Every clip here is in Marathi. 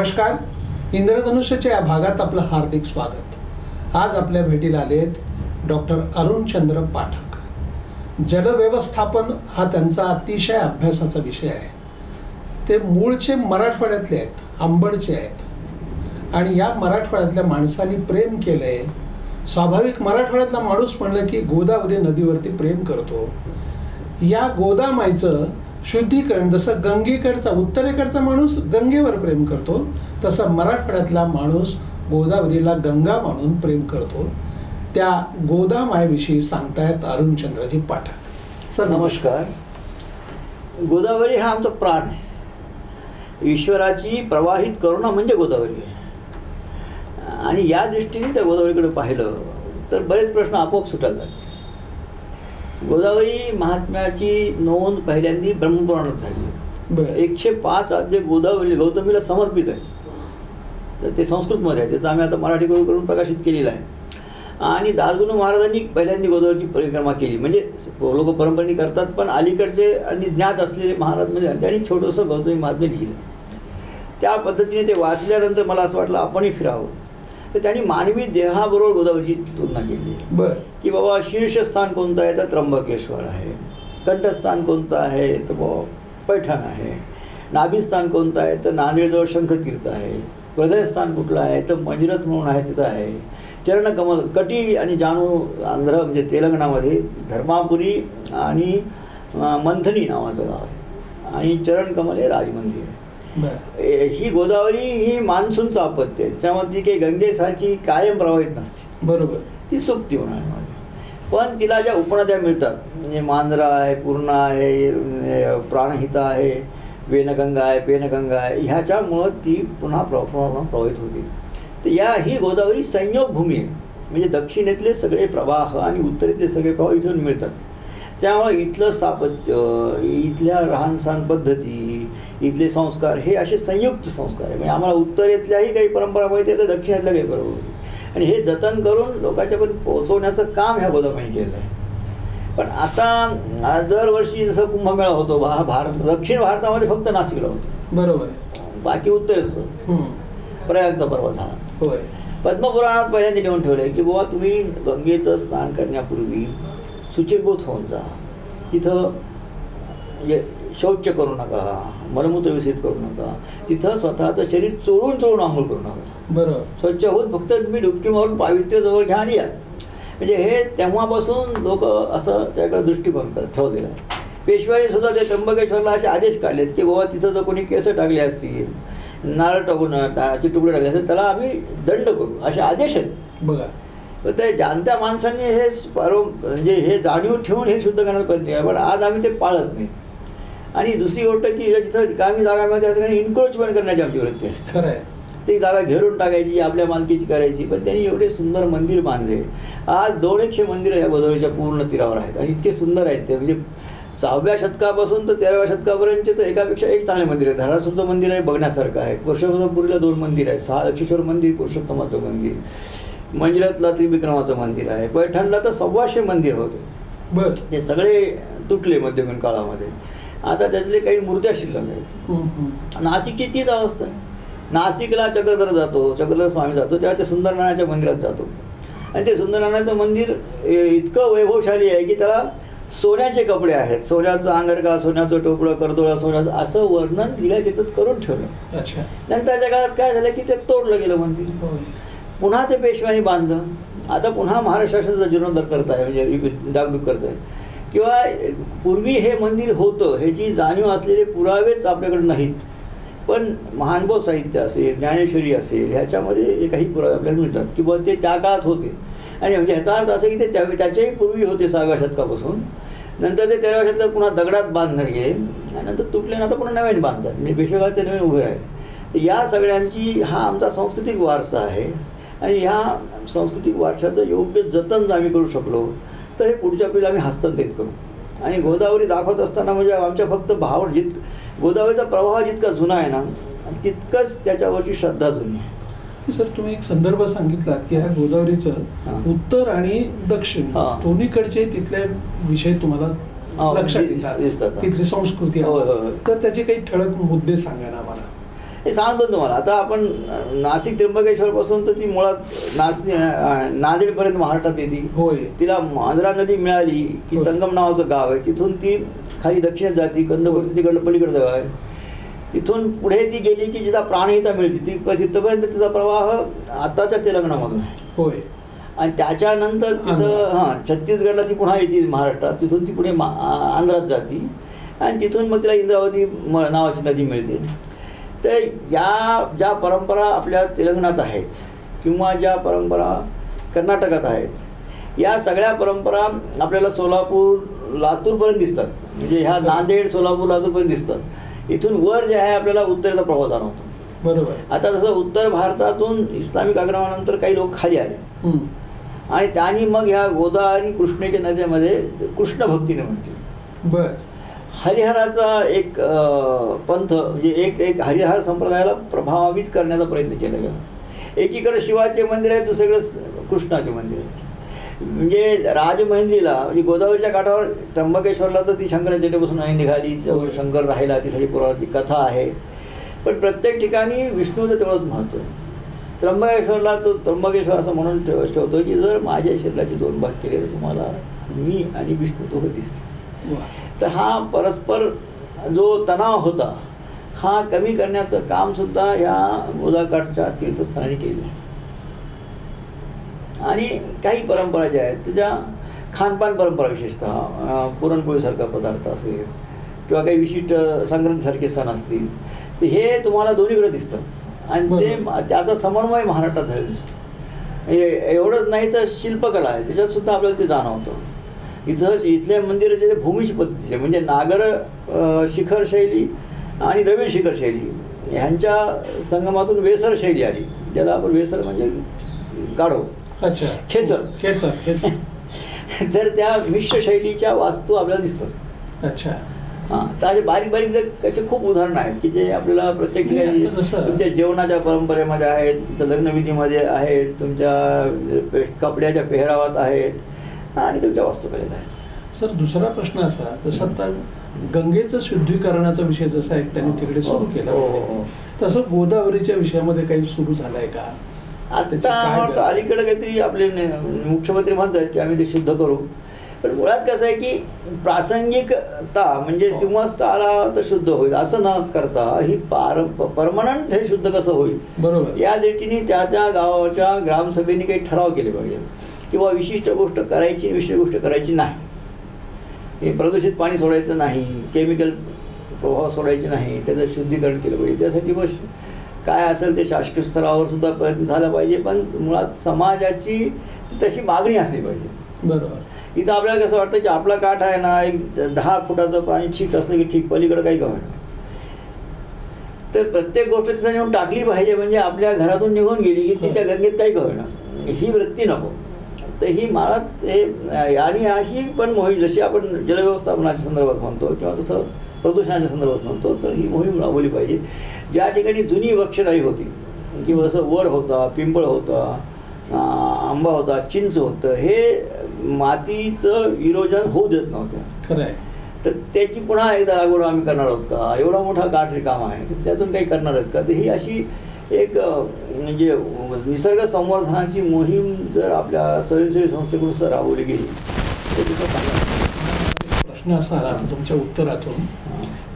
नमस्कार. इंद्रधनुष्याच्या या भागात आपलं हार्दिक स्वागत. आज आपल्या भेटीला आलेत डॉक्टर अरुणचंद्र पाठक. जलव्यवस्थापन हा त्यांचा अतिशय अभ्यासाचा विषय आहे. ते मूळचे मराठवाड्यातले आहेत आंबडचे आहेत. आणि या मराठवाड्यातल्या माणसांनी प्रेम केलं आहे स्वाभाविक मराठवाड्यातला माणूस म्हणलं की गोदावरी नदीवरती प्रेम करतो. या गोदामाईचं शुद्धीकरण जसं गंगेकडचा उत्तरेकडचा माणूस गंगेवर प्रेम करतो तसं मराठवाड्यातला माणूस गोदावरीला गंगा मानून प्रेम करतो. त्या गोदामाईविषयी सांगतायत अरुणचंद्रजी पाठक. सर नमस्कार. गोदावरी हा आमचा प्राण आहे. ईश्वराची प्रवाहित करुणा म्हणजे गोदावरी आणि या दृष्टीने त्या गोदावरीकडे पाहिलं तर बरेच प्रश्न आपोआप सुटायला लागते गोदावरी महात्म्याची नोंद पहिल्यांदी ब्रह्मपुराणात झाली. एकशे पाच आज जे गोदावरी गौतमीला समर्पित आहे. तर ते संस्कृतमध्ये आहे. त्याचं आम्ही आता मराठी करून करून प्रकाशित केलेलं आहे. आणि दासगुरू महाराजांनी पहिल्यांदी गोदावरीची परिक्रमा केली. म्हणजे लोक परंपरेने करतात पण अलीकडचे आणि ज्ञात असलेले महाराज म्हणजे त्यांनी छोटंसं गौतमी महात्म्य लिहिलं. त्या पद्धतीने ते वाचल्यानंतर मला असं वाटलं आपणही फिरावं. तर त्यांनी मानवी देहाबरोबर गोदावरीची तुलना केली. बर. की बाबा शीर्षस्थान कोणतं आहे? तर त्र्यंबकेश्वर आहे. कंठस्थान कोणतं आहे? तर बाबा पैठण आहे. नाभिस्थान कोणतं आहे? तर नांदेडजवळ शंखतीर्थ आहे. हृदयस्थान कुठलं आहे? तर मंजिरत म्हणून आहे तिथं आहे. चरणकमल कटी आणि जानू आंध्र म्हणजे तेलंगणामध्ये धर्मापुरी आणि मंथनी नावाचं गाव आहे. आणि चरणकमल हे राजमंदिर ही गोदावरी ही मान्सूनचं अपत्य आहे. त्याच्यामध्ये काही गंगेसारखी कायम प्रवाहित नसते. बरोबर. ती सुप्ती उन्हाळ्यामध्ये पण तिला ज्या उपनद्या मिळतात म्हणजे मांजरा आहे पूर्णा आहे प्राणहिता आहे वेनगंगा आहे पेनगंगा आहे ह्याच्यामुळं ती पुन्हा प्र प्र- प्रवाहित होते. तर या ही गोदावरी संयोग भूमी आहे. म्हणजे दक्षिणेतले सगळे प्रवाह आणि उत्तरेतले सगळे प्रवाह इथून मिळतात. त्यामुळे इथलं स्थापत्य इथल्या राहणसहान पद्धती इथले संस्कार हे असे संयुक्त संस्कार आहे. म्हणजे आम्हाला उत्तरेतल्याही काही परंपरा माहिती आहे तर दक्षिणेतल्या काही परंपरा माहिती. आणि हे जतन करून लोकांच्यापर्यंत पोहोचवण्याचं काम ह्या गोदामाने केलं आहे. पण आता दरवर्षी जसं कुंभमेळा होतो भा भारत दक्षिण भारतामध्ये फक्त नाशिकला होतो. बरोबर बाकी उत्तरेत होतं. प्रयागचा पर्व झाला होय. पद्मपुराणात पहिल्यांदा लिहून ठेवलं आहे की बाबा तुम्ही गंगेचं स्नान करण्यापूर्वी शुचिर्भूत होऊन जा. तिथं म्हणजे शौच करू नका मलमूत्र विसर्जित करू नका. तिथं स्वतःचं शरीर चोळून चोळून आंघोळ करू नका. बरोबर स्वच्छ होऊन फक्त तुम्ही डुबकी मारून पावित्र्य जवळ घ्या आणि या. म्हणजे हे तेव्हापासून लोक असं त्याकडे दृष्टिकोन कर ठेवलेलं आहे. पेशवाई सुद्धा ते त्र्यंबकेश्वरला असे आदेश काढलेत की बाबा तिथं जर कोणी केस टाकले असतील नारळ टाकून टा- चे तुकडे टाकले असतील त्याला आम्ही दंड करू असे आदेश आहेत. बघा. तर ते जाणत्या माणसांनी हे पारो म्हणजे हे जाणीव ठेवून हे शुद्ध करण्याचा प्रयत्न केला पण आज आम्ही ते पाळत नाही. आणि दुसरी गोष्ट की जिथं रिकामी जागा मिळते त्या इन्क्रोचमेंट करण्याची आमची वृत्ती असते. खरं आहे ती जागा घेरून टाकायची आपल्या मालकीची करायची पण त्यांनी एवढे सुंदर मंदिर बांधले. आज दोन एकशे मंदिरं या गोदावरीच्या पूर्ण तीरावर आहेत आणि इतके सुंदर आहेत ते. म्हणजे सहाव्या शतकापासून तर तेराव्या शतकापर्यंतचे तर एकापेक्षा एक चांगले मंदिर आहे धारासूरचं मंदिर आहे बघण्यासारखं आहे. पुरुषोत्तमपुरीला दोन मंदिर आहेत. सहा लक्षेश्वर मंदिर पुरुषोत्तमाचं मंदिर. मंदिरातला त्रिविक्रमाचं मंदिर आहे. पैठणला तर सव्वाशे मंदिर होते. बर. ते सगळे तुटले मध्ययुगीन काळामध्ये. आता त्यातले काही मूर्त्या शिल्लक आहेत. नाशिकची तीच अवस्था आहे. नाशिकला चक्रधर जातो चक्रधर स्वामी जातो तेव्हा ते सुंदरनारायणाच्या मंदिरात जातो. आणि ते सुंदरनारायणाचं मंदिर इतकं वैभवशाली आहे की त्याला सोन्याचे कपडे आहेत. सोन्याचं अंगरका सोन्याचं टोपडं करदोळा सोन्याचं असं वर्णन लिहिल्या तिथं करून ठेवलं. अच्छा. नंतरच्या काळात काय झालं की ते तोडलं गेलं मंदिर. होय पुन्हा ते पेशव्यांनी बांधलं. आता पुन्हा महाराष्ट्र शासनाचा जीर्णोद्धार करत आहे म्हणजे डागडूग करत आहे किंवा पूर्वी हे मंदिर होतं ह्याची जाणीव असलेले पुरावेच आपल्याकडे नाहीत. पण महानुभव साहित्य असेल ज्ञानेश्वरी असेल ह्याच्यामध्ये काही पुरावे आपल्याला मिळतात की बुवा ते त्या काळात होते. आणि म्हणजे ह्याचा अर्थ असं की ते त्या त्याच्याही पूर्वी होते सहाव्या शतकापासून. नंतर ते तेराव्या शतकात पुन्हा दगडात बांधण्यात गेले. आणि नंतर तुटले ना तर पुन्हा नवीन बांधतात. म्हणजे पेशवेकाळात ते नवीन उभे राहिले. तर या सगळ्यांची हा आमचा सांस्कृतिक वारसा आहे. आणि ह्या सांस्कृतिक वारशाचं योग्य जतन आम्ही करू शकलो तर हे पुढच्या पिढीला आम्ही हस्तांतरित करू आणि गोदावरी दाखवत असताना म्हणजे आमच्या फक्त भाव जित गोदावरीचा प्रवाह जितका जुना आहे ना तितकंच त्याच्यावरची श्रद्धा जुनी आहे सर तुम्ही एक संदर्भ सांगितलात की ह्या गोदावरीचं. उत्तर आणि दक्षिण. दोन्हीकडचे तिथले विषय तुम्हाला लक्षात येतात दिसतात. तिथली संस्कृती. तर त्याचे काही ठळक मुद्दे सांगा ना मला हे सांगतो तुम्हाला. आता आपण नाशिक त्र्यंबकेश्वरपासून तर ती मुळात नाशिक अं, नांदेडपर्यंत महाराष्ट्रात येते. होय. तिला मांजरा नदी मिळाली की. संगम नावाचं गाव आहे. तिथून ती खाली दक्षिणेत जाती कंदपूर तिकडलं पलीकडचं गाव आहे. तिथून पुढे ती गेली की जिचा प्राणहिता मिळते ती तिथपर्यंत तिचा प्रवाह आताच्या तेलंगणामधून आहे. होय. आणि त्याच्यानंतर तिथं. हां छत्तीसगडला ती पुन्हा येते महाराष्ट्रात. तिथून ती पुढे आंध्रात जाते. आणि तिथून मग तिला इंद्रावती नावाची नदी मिळते. तर या ज्या परंपरा आपल्या तेलंगणात आहेत किंवा ज्या परंपरा कर्नाटकात आहेत या सगळ्या परंपरा आपल्याला सोलापूर लातूरपर्यंत दिसतात. म्हणजे ह्या नांदेड सोलापूर लातूरपर्यंत दिसतात. इथून वर जे आहे आपल्याला उत्तरेचा प्रभाव जाणवतो. बरोबर. आता जसं उत्तर भारतातून इस्लामिक आक्रमणानंतर काही लोक खाली आले. आणि त्यांनी मग ह्या गोदावरी कृष्णेच्या नद्यामध्ये कृष्ण भक्ती निर्माण केली बर. हरिहराचा एक पंथ म्हणजे एक एक हरिहर संप्रदायाला प्रभावित करण्याचा प्रयत्न केला गेला. एकीकडे शिवाचे मंदिर आहे दुसरीकडे कृष्णाचे मंदिर आहे. म्हणजे राजमहेंद्रीला म्हणजे गोदावरीच्या काठावर त्र्यंबकेश्वरला तर ती शंकराचार्यपासून नाही निघाली शंकर राहिला ती सगळी पुराणाची कथा आहे. पण प्रत्येक ठिकाणी विष्णूचं तेवढंच महत्त्व आहे. त्र्यंबकेश्वरला तो त्र्यंबकेश्वर असं म्हणून ठेव ठेवतो की जर माझ्या शरीराचे दोन भाग केले तर तुम्हाला मी आणि विष्णू दोघं दिसते तर हा परस्पर जो तणाव होता हा कमी करण्याचं काम सुद्धा या गोदाकाठच्या तीर्थस्थानाने केलं आणि काही परंपरा ज्या आहेत त्याच्या खानपान परंपरा विशेषतः पुरणपोळीसारखा पदार्थ असेल किंवा काही विशिष्ट संक्रांतीसारखे सण असतील तर हे तुम्हाला दोन्हीकडे दिसतं आणि ते. त्याचा समन्वय महाराष्ट्रात झालेला. म्हणजे एवढंच नाही तर शिल्पकला आहे त्याच्यात सुद्धा आपल्याला ते जाणवतं इथं इथले मंदिर जे भूमिश पद्धतीचे म्हणजे नागर शिखर शैली आणि द्रविड शिखर शैली. ह्यांच्या संगमातून वेसर शैली आली. ज्याला आपण वेसर म्हणजे गाढव. अच्छा. खेचर. खेचर खेचर. तर त्या मिश्र शैलीच्या वास्तू आपल्याला दिसतात. अच्छा. हां तर असे बारीक बारीक जे कसे खूप उदाहरणं आहेत की जे आपल्याला प्रत्येक तुमच्या जेवणाच्या परंपरेमध्ये आहेत तुमच्या लग्नविधीमध्ये आहेत तुमच्या कपड्याच्या पेहरावात आहेत आणि तुमच्या वास्तुकलेत आहेत सर दुसरा प्रश्न असा जसं आता गंगेचं शुद्धीकरणाचा विषय जसा एक त्यांनी तिकडे सुरू केला हो, हो, हो. तसं गोदावरीच्या विषयामध्ये काही सुरू झालंय का? आता? अलीकडे काहीतरी आपले मुख्यमंत्री म्हणतात की आम्ही ते शुद्ध करू. पण मुळात कसं आहे की प्रासंगिकता म्हणजे सिंहस्थ आला तर शुद्ध होईल असं न करता ही पार परमनंट हे शुद्ध कसं होईल? बरोबर. या दृष्टीने त्या त्या गावाच्या ग्रामसभेने काही ठराव केले पाहिजे किंवा विशिष्ट गोष्ट करायची विशिष्ट गोष्ट करायची नाही. हे प्रदूषित पाणी सोडायचं नाही केमिकल प्रभाव सोडायचे नाही त्याचं शुद्धीकरण केलं पाहिजे. त्यासाठी मग काय असेल ते शासकीय स्तरावर सुद्धा प्रयत्न झाला पाहिजे पण मुळात समाजाची तशी मागणी असली पाहिजे. बरोबर. इथं आपल्याला कसं वाटतं की आपला काठ आहे ना एक दहा फुटाचं पाणी ठीक असलं की ठीक पलीकडं काही कमी तर प्रत्येक गोष्ट तिथं नेऊन टाकली पाहिजे म्हणजे आपल्या घरातून निघून गेली की ती त्या गंगेत काही कळणार ही वृत्ती नको. तर ही माळात हे आणि अशी पण मोहीम जशी आपण जलव्यवस्थापनाच्या संदर्भात म्हणतो किंवा तसं प्रदूषणाच्या संदर्भात म्हणतो तर ही मोहीम राबवली पाहिजे. ज्या ठिकाणी जुनी वृक्षराई होती किंवा जसं वड होता पिंपळ होता आंबा होता चिंच होतं हे मातीचं विरोजन होऊ देत नव्हतं. खरं आहे. तर त्याची पुन्हा एकदा लागवड आम्ही करणार आहोत का? एवढा मोठा काठ रिकामा आहे तर त्यातून काही करणार आहेत का? तर ही अशी एक म्हणजे निसर्ग संवर्धनाची मोहीम जर आपल्या स्वयंसेवी संस्थेकडून जर राबवली गेली तर तिथं प्रश्न असा आला तुमच्या उत्तरातून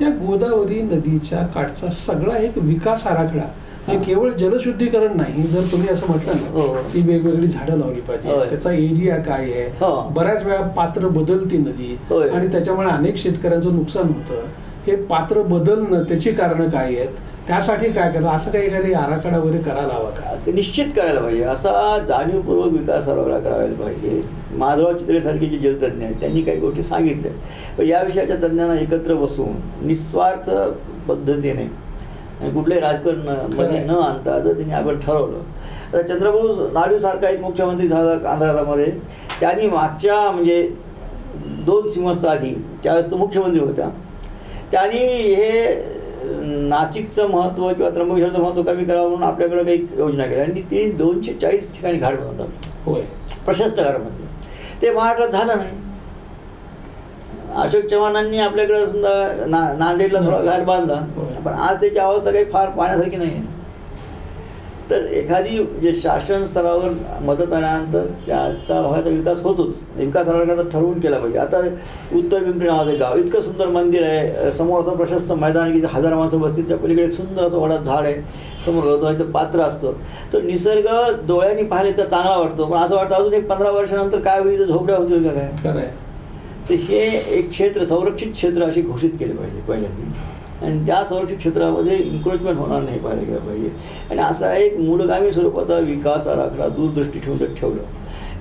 या गोदावरी नदीच्या काठचा सगळा एक विकास आराखडा हे हा. केवळ जलशुद्धीकरण नाही जर तुम्ही असं म्हटलं हो. ना की वेगवेगळी झाडं लावली पाहिजे. त्याचा एरिया काय आहे हो. बऱ्याच वेळा पात्र बदलती नदी. आणि त्याच्यामुळे अनेक शेतकऱ्यांचं नुकसान होतं हे पात्र बदलणं त्याची कारणं काय आहेत त्यासाठी काय करा असं काही एखादी आराखडा वगैरे करायला हवा का? ते निश्चित करायला पाहिजे. असा जाणीवपूर्वक विकास आराखडा करायला पाहिजे. माधवराव चित्रेसारखे जे जलतज्ञ आहेत त्यांनी काही गोष्टी सांगितल्या. पण या विषयाच्या तज्ज्ञांना एकत्र बसून निस्वार्थ पद्धतीने आणि कुठल्याही राजकारणमध्ये. न आणता जर त्यांनी आपण ठरवलं. आता चंद्रबाबू नायडूसारखा एक मुख्यमंत्री झाला आंध्रामध्ये. त्यांनी मागच्या म्हणजे दोन सिंहस्थ आधी त्यावेळेस तो मुख्यमंत्री होता त्यांनी हे नाशिकचं महत्त्व किंवा त्र्यंबकेश्वरचं महत्त्व कमी करावं म्हणून आपल्याकडे काही योजना केल्या. आणि ती दोनशे चाळीस ठिकाणी घाट बनवतात होय. प्रशस्त घाटमध्ये ते महाराष्ट्रात झालं नाही. अशोक चव्हाणांनी आपल्याकडे समजा ना नांदेडला थोडा घाट बांधला. पण आज त्याची अवस्था काही फार पाहण्यासारखी नाही आहे तर एखादी जे शासन स्तरावर मदत आल्यानंतर त्याचा भागाचा विकास होतोच. विकास आल्यानंतर ठरवून केला पाहिजे. आता उत्तर पिंपरी नावाचं एक गाव इतकं सुंदर मंदिर आहे. समोर असं प्रशस्त मैदान आहे की हजार माणसं बसतील. त्या पलीकडे एक सुंदर असं वडात झाड आहे. समोर गौतमाचं पात्र असतं. तो निसर्ग डोळ्यांनी पाहिले तर चांगला वाटतो. पण असं वाटतं अजून एक पंधरा वर्षानंतर काय होईल? तर झोपड्या होतील का काय? तर हे एक क्षेत्र संरक्षित क्षेत्र असे घोषित केले पाहिजे पहिल्यांदा. आणि त्या संरक्षित क्षेत्रामध्ये इन्क्रोचमेंट होणार नाही पाहायला गेलं पाहिजे. आणि असा एक मूलगामी स्वरूपाचा विकास आराखडा दूरदृष्टी ठेवून ठेवलं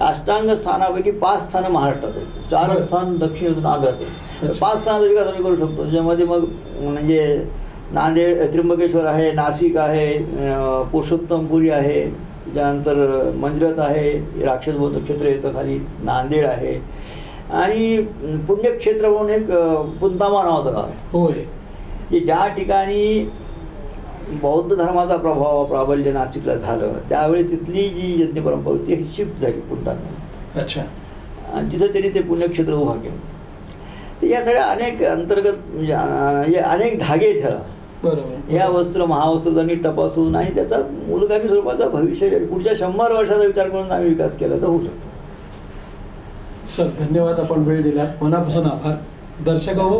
अष्टांग स्थानापैकी पाच स्थानं महाराष्ट्रात आहेत. चार. स्थान दक्षिणेतून आंध्रात आहेत. पाच स्थानाचा विकास आम्ही करू शकतो. ज्यामध्ये मग म्हणजे नांदेड त्र्यंबकेश्वर आहे नाशिक आहे पुरुषोत्तमपुरी आहे त्याच्यानंतर मंजरत आहे राक्षसबोधचं क्षेत्र येतं खाली नांदेड आहे. आणि पुण्यक्षेत्र म्हणून एक पुंतामा नावाचं गाव आहे. होय. की ज्या ठिकाणी बौद्ध धर्माचा प्रभाव प्राबल्य नाशिकला झालं त्यावेळी तिथली जी यज्ञ परंपरा होती ही शिफ्ट झाली पुंतांना अच्छा. आणि तिथं त्यांनी ते पुण्यक्षेत्र उभा केलं. तर या सगळ्या अनेक अंतर्गत म्हणजे हे अनेक धागे आहेत ह्याला. बरोबर या वस्त्र महावस्त्र नीट तपासून आणि त्याचा मूलगामी स्वरूपाचा भविष्य पुढच्या शंभर वर्षाचा विचार करून आम्ही विकास केला तर होऊ शकतो. सर धन्यवाद आपण वेळ दिलात मनापासून आभार. दर्शक हो